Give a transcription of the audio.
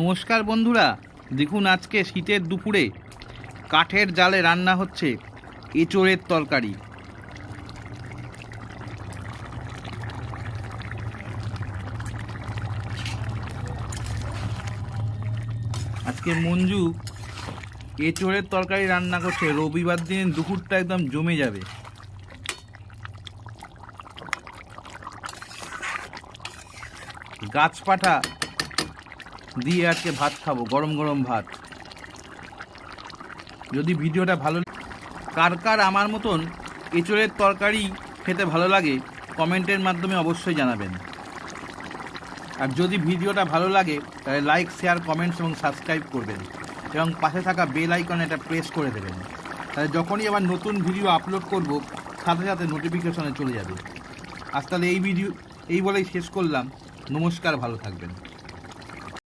নমস্কার বন্ধুরা, দেখুন আজকে শীতের দুপুরে কাঠের জালে রান্না হচ্ছে এঁচোড়ের তরকারি। আজকে মঞ্জু এঁচোড়ের তরকারি রান্না করছে, রবিবার দিন দুপুরটা একদম জমে যাবে। গাছপাঠা দিয়ে আজকে ভাত খাব, গরম গরম ভাত। যদি ভিডিওটা ভালো কার কার আমার মতন এঁচড়ের তরকারি খেতে ভালো লাগে, কমেন্টের মাধ্যমে অবশ্যই জানাবেন। আর যদি ভিডিওটা ভালো লাগে, তাহলে লাইক, শেয়ার, কমেন্টস এবং সাবস্ক্রাইব করবেন। এবং পাশে থাকা বেল আইকন এটা প্রেস করে দেবেন। তাহলে যখনই আবার নতুন ভিডিও আপলোড করব, সাথে সাথে নোটিফিকেশনে চলে যাবে। আজ তাহলে এই ভিডিও এই বলেই শেষ করলাম। নমস্কার, ভালো থাকবেন।